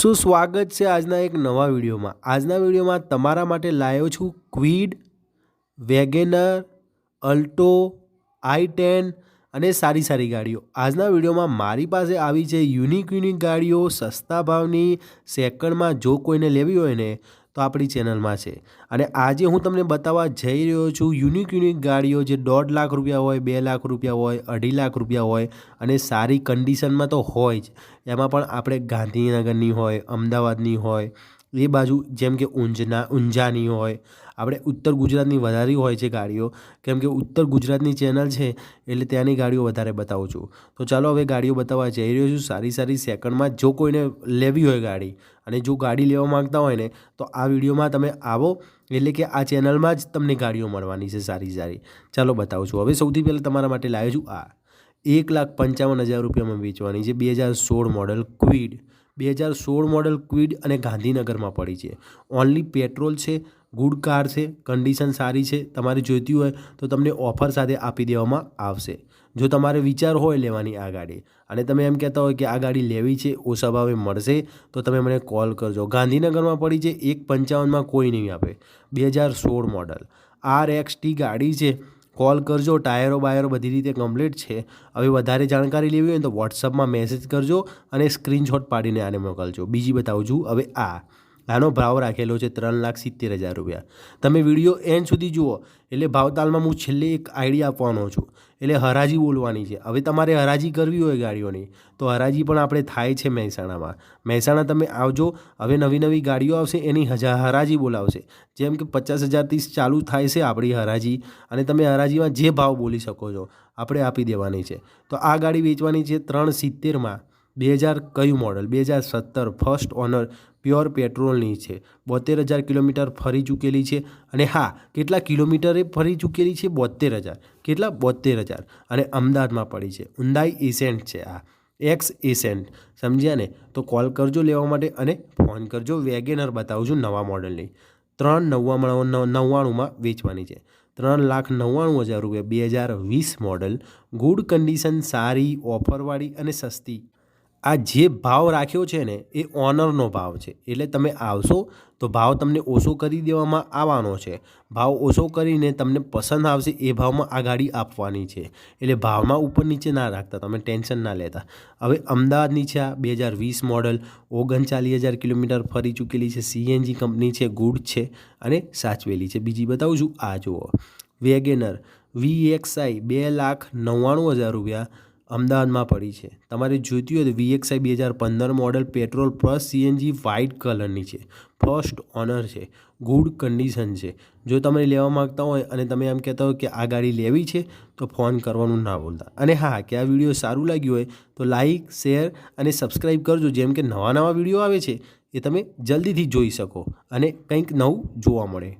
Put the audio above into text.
શું સ્વાગત છે આજના એક નવા વિડીયોમાં. આજના વિડીયોમાં તમારા માટે લાવ્યો છું Kwid, Wagon R, Alto, i ten અને સારી સારી ગાડીઓ. આજના વિડીયોમાં મારી પાસે આવી છે યુનિક યુનિક ગાડીઓ, સસ્તા ભાવની સેકન્ડમાં જો કોઈને લેવી હોય ને તો આપણી ચેનલમાં છે. અને આજે હું તમને બતાવવા જઈ રહ્યો છું યુનિક યુનિક ગાડીઓ જે દોઢ લાખ રૂપિયા હોય, બે લાખ રૂપિયા હોય, અઢી લાખ રૂપિયા હોય અને સારી કન્ડિશનમાં તો હોય જ. એમાં પણ આપણે ગાંધીનગરની હોય, અમદાવાદની હોય એ બાજુ જેમ કે ઊંઝના ઊંઝાની હોય, આપણે ઉત્તર ગુજરાતની વધારે હોય છે ગાડીઓ, કેમ કે ઉત્તર ગુજરાતની ચેનલ છે એટલે ત્યાંની ગાડીઓ વધારે બતાવું છું. તો ચાલો હવે ગાડીઓ બતાવવા જઈ રહ્યો છું. સારી સારી સેકન્ડમાં જો કોઈને લેવી હોય ગાડી અને જો ગાડી લેવા માંગતા હોય ને, તો આ વિડીયોમાં તમે આવો. એટલે કે આ ચેનલમાં જ તમને ગાડીઓ મળવાની છે સારી સારી. ચાલો બતાવું છું. હવે સૌથી પહેલાં તમારા માટે લાવ્યો છું આ. એક લાખ પંચાવન હજાર રૂપિયામાં વેચવાની છે. બે હજાર સોળ મોડલ ક્વિડ બે હજાર સોળ મોડલ ક્વિડ અને ગાંધીનગરમાં પડી છે. ઓનલી પેટ્રોલ છે, ગુડ કાર છે, કન્ડિશન સારી છે, તમારે જોઈતી હોય તો તમને ઓફર સાથે આપી દેવામાં આવશે. જો તમારે વિચાર હોય લેવાની આ ગાડી અને તમે એમ કહેતા હોય કે આ ગાડી લેવી છે ઓછા ભાવે મળશે, તો તમે મને કોલ કરજો. ગાંધીનગરમાં પડી છે, એક પંચાવનમાં કોઈ નહીં આપે. બે હજાર સોળ મોડલ. આર એક્સ ટી ગાડી છે કોલ કરજો, ટાયરો બાયરો બધી રીતે કમ્પ્લીટ છે. હવે વધારે જાણકારી લેવી હોય તો વોટ્સઅપમાં મેસેજ કરજો અને સ્ક્રીનશોટ પાડીને આને મોકલજો. બીજી બતાવું છું, હવે આ. આનો ભાવ રાખેલો છે ત્રણ લાખ સિત્તેર હજાર રૂપિયા. તમે વીડિયો એન્ડ સુધી જુઓ, એટલે ભાવતાલમાં હું છેલ્લે એક આઈડિયા આપવાનો છું. એટલે હરાજી બોલવાની છે. હવે તમારે હરાજી કરવી હોય ગાડીઓની, તો હરાજી પણ આપણે થાય છે મહેસાણામાં. મહેસાણા તમે આવજો, હવે નવી નવી ગાડીઓ આવશે, એની હજાર હરાજી બોલાવશે. જેમ કે પચાસ હજારથી ચાલુ થાય છે આપણી હરાજી, અને તમે હરાજીમાં જે ભાવ બોલી શકો છો, આપણે આપી દેવાની છે. તો આ ગાડી વેચવાની છે ત્રણ સિત્તેરમાં. બે હજાર કયું મોડલ બે હજાર સત્તર ફર્સ્ટ ઓનર પ્યોર પેટ્રોલની છે. બોતેર હજાર કિલોમીટર ફરી ચૂકેલી છે. અને હા, કેટલા કિલોમીટરે ફરી ચૂકેલી છે? બોતેર હજાર. કેટલા? બોતેર હજાર. અને અમદાવાદમાં પડી છે. ઉંદાઈ એસેન્ટ છે આ. એક્સ એસેન્ટ સમજ્યા ને? તો કોલ કરજો લેવા માટે અને ફોન કરજો. વેગેનર બતાવું છું નવા મોડલની ત્રણ નવ્વાણું નવ્વાણુંમાં વેચવાની છે. ત્રણ લાખ નવ્વાણું હજાર રૂપિયા. બે હજાર વીસ મોડલ ગુડ કન્ડિશન સારી ઓફરવાળી અને સસ્તી. આ જે ભાવ રાખ્યો છે ને, એ ઓનરનો ભાવ છે. એટલે તમે આવશો તો ભાવ તમને ઓછો કરી દેવામાં આવવાનો છે. ભાવ ઓછો કરીને તમને પસંદ આવશે એ ભાવમાં આ ગાડી આપવાની છે. એટલે ભાવમાં ઉપર નીચે ના રાખતા, તમે ટેન્શન ના લેતા. હવે અમદાવાદની છે આ બે હજાર વીસ મોડલ ઓગણચાલીસ હજાર કિલોમીટર ફરી ચૂકેલી છે. સીએનજી કંપની છે ગુડ છે અને સાચવેલી છે. બીજી બતાવું છું, આ જુઓ. વેગેનર વી એક્સઆઈ બે લાખ નવ્વાણું હજાર રૂપિયા અમદાવાદમાં પડી છે. તમારે જોઈતી હોય તો વીએક્સઆઈ બે હજાર પંદર model petrol plus CNG white કલરની છે. ફર્સ્ટ ઓનર છે. ગુડ કન્ડિશન છે. જો તમે લેવા માગતા હોય અને તમે એમ કહેતા હોય કે આ ગાડી લેવી છે, તો ફોન કરવાનું ના ભૂલતા. અને હા, કે આ વીડિયો સારું લાગ્યું હોય, તો લાઇક શેર અને સબસ્ક્રાઈબ કરજો. જેમ કે નવા નવા વીડિયો આવે છે, એ તમે જલ્દીથી જોઈ શકો અને કંઈક નવું જોવા મળે.